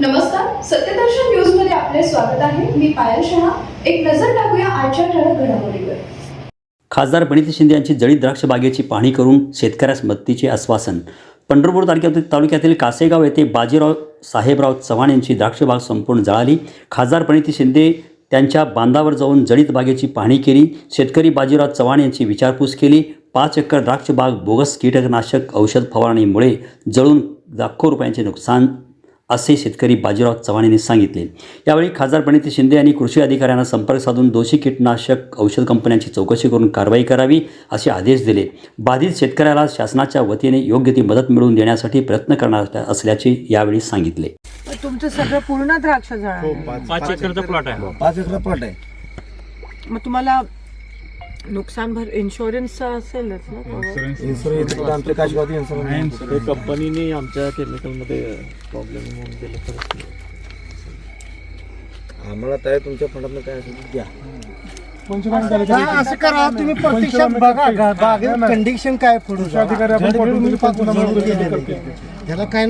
नमस्कार सत्यदर्शन न्यूजमध्ये आपले स्वागत आहे. मी पायल शहा. एक नजर टाकूया आजच्या ठळक घडामोडीवर. खासदार प्रणिती शिंदे यांची जळीत द्राक्ष बागेची पाहणी करून शेतकऱ्यास मदतीचे आश्वासन. पंढरपूर तालुक्यातील तालुक्यातील कासेगाव येथे बाजीराव साहेबराव चव्हाण यांची द्राक्षबाग संपूर्ण जळाली. खासदार प्रणिती शिंदे त्यांच्या बांधावर जाऊन जळीत बागेची पाहणी केली. शेतकरी बाजीराव चव्हाण यांची विचारपूस केली. पाच एकर द्राक्षबाग बोगस कीटकनाशक औषध फवारणीमुळे जळून लाखो रुपयांचे नुकसान असे शेतकरी बाजीराव चव्हाण यांनी सांगितले. यावेळी खासदार प्रणिती शिंदे यांनी कृषी अधिकाऱ्यांना संपर्क साधून दोषी कीटनाशक औषध कंपन्यांची चौकशी करून कारवाई करावी असे आदेश दिले. बाधित शेतकऱ्याला शासनाच्या वतीने योग्य ती मदत मिळवून देण्यासाठी प्रयत्न करणार असल्याचे यावेळी सांगितले. तुमचं सगळं पूर्ण द्राक्ष झाड पाच एकरचा प्लॉट आहे. पाच एकर प्लॉट आहे. मग तुम्हाला नुकसान भर इन्शुरन्स असेलच ना? इन्शुरन्स आमच्या काशगावती इन्शुरन्स ते कंपनीने आमच्या केमिकलमध्ये प्रॉब्लेम होऊन गेले खरंच आम्हाला काय तुमच्या फंडातनं काय असेल द्या. हा, असं करा. तुम्ही प्रत्यक्षात बघा. गा- बागेत कंडिशन काय पुढे त्याला काय